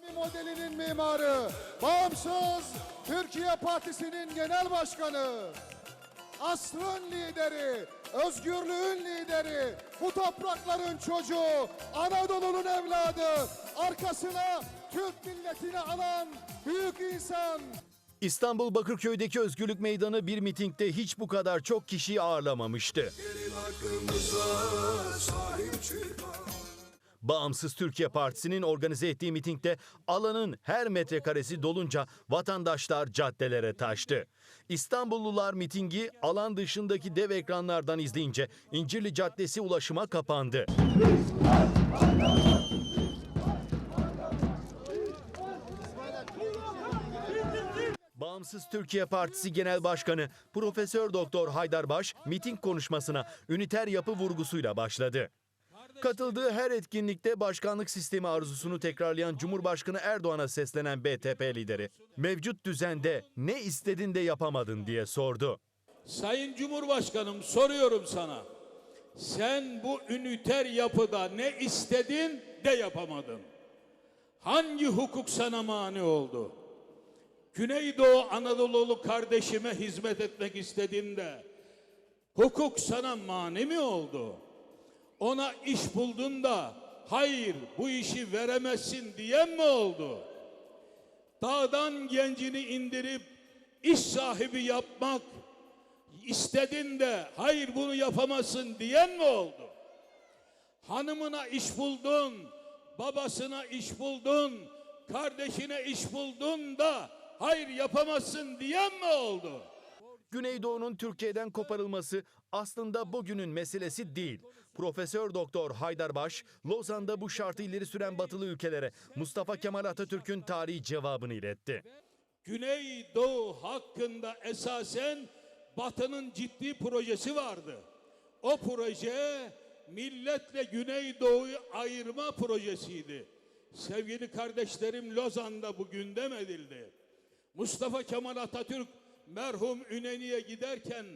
İslami modelinin mimarı, bağımsız Türkiye Partisi'nin genel başkanı, asrın lideri, özgürlüğün lideri, bu toprakların çocuğu, Anadolu'nun evladı, arkasına Türk milletini alan büyük insan, İstanbul Bakırköy'deki Özgürlük Meydanı bir mitingde hiç bu kadar çok kişiyi ağırlamamıştı. Gelin hakkımıza sahip çıkalım. Bağımsız Türkiye Partisi'nin organize ettiği mitingde alanın her metrekaresi dolunca vatandaşlar caddelere taştı. İstanbullular mitingi alan dışındaki dev ekranlardan izleyince İncirli Caddesi ulaşıma kapandı. Bağımsız Türkiye Partisi Genel Başkanı Profesör Doktor Haydar Baş miting konuşmasına üniter yapı vurgusuyla başladı. Katıldığı her etkinlikte başkanlık sistemi arzusunu tekrarlayan Cumhurbaşkanı Erdoğan'a seslenen BTP lideri, mevcut düzende ne istedin de yapamadın diye sordu. Sayın Cumhurbaşkanım soruyorum sana. Sen bu üniter yapıda ne istedin de yapamadın. Hangi hukuk sana mani oldu? Güneydoğu Anadolu'lu kardeşime hizmet etmek istedin de hukuk sana mani mi oldu? Ona iş buldun da hayır bu işi veremezsin diyen mi oldu? Dağdan gencini indirip iş sahibi yapmak istedin de hayır bunu yapamazsın diyen mi oldu? Hanımına iş buldun, babasına iş buldun, kardeşine iş buldun da hayır yapamazsın diyen mi oldu? Güneydoğu'nun Türkiye'den koparılması aslında bugünün meselesi değil. Profesör Doktor Haydar Baş, Lozan'da bu şartı ileri süren batılı ülkelere Mustafa Kemal Atatürk'ün tarihi cevabını iletti. Güneydoğu hakkında esasen Batı'nın ciddi projesi vardı. O proje milletle Güneydoğu'yu ayırma projesiydi. Sevgili kardeşlerim Lozan'da bu gündem edildi. Mustafa Kemal Atatürk merhum Üneni'ye giderken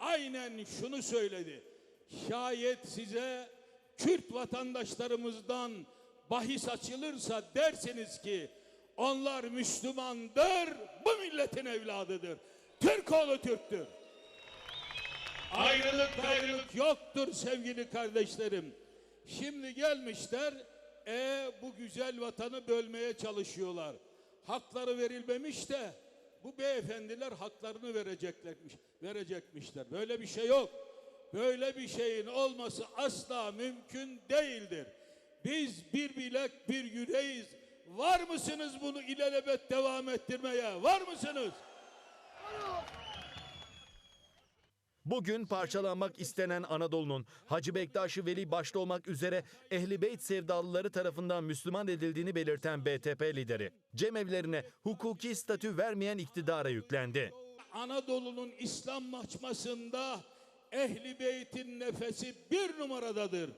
aynen şunu söyledi. Şayet size Kürt vatandaşlarımızdan bahis açılırsa derseniz ki onlar Müslümandır, bu milletin evladıdır. Türk oğlu Türktür. Ayrılık ayrılık yoktur sevgili kardeşlerim. Şimdi gelmişler, e bu güzel vatanı bölmeye çalışıyorlar. Hakları verilmemiş de bu beyefendiler haklarını vereceklermiş, verecekmişler. Böyle bir şey yok. Böyle bir şeyin olması asla mümkün değildir. Biz bir bilek bir yüreğiz. Var mısınız bunu ilelebet devam ettirmeye? Var mısınız? Bugün parçalanmak istenen Anadolu'nun Hacı Bektaş-ı Veli başta olmak üzere Ehli Beyt sevdalıları tarafından Müslüman edildiğini belirten BTP lideri, cemevlerine hukuki statü vermeyen iktidara yüklendi. Anadolu'nun İslam maçmasında Ehli Beyt'in nefesi bir numaradadır.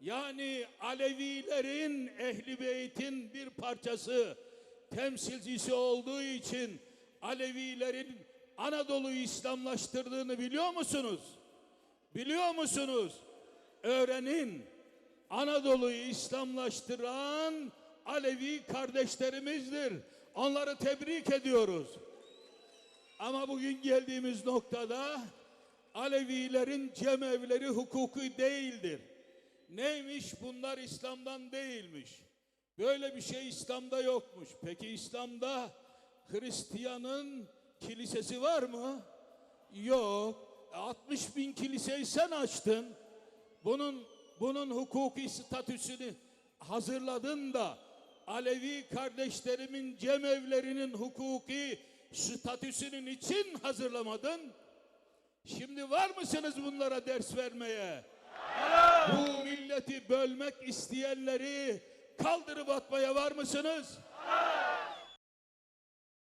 Yani Alevilerin Ehli Beyt'in bir parçası, temsilcisi olduğu için Alevilerin Anadolu'yu İslamlaştırdığını biliyor musunuz? Biliyor musunuz? Öğrenin. Anadolu'yu İslamlaştıran Alevi kardeşlerimizdir. Onları tebrik ediyoruz. Ama bugün geldiğimiz noktada Alevilerin cemevleri hukuki değildir. Neymiş bunlar İslam'dan değilmiş. Böyle bir şey İslam'da yokmuş. Peki İslam'da Hristiyanın kilisesi var mı? Yok. E, 60 bin kiliseyi sen açtın. Bunun bunun hukuki statüsünü hazırladın da Alevi kardeşlerimin cemevlerinin hukuki statüsünün için hazırlamadın. Şimdi var mısınız bunlara ders vermeye? Bu milleti bölmek isteyenleri kaldırıp atmaya var mısınız?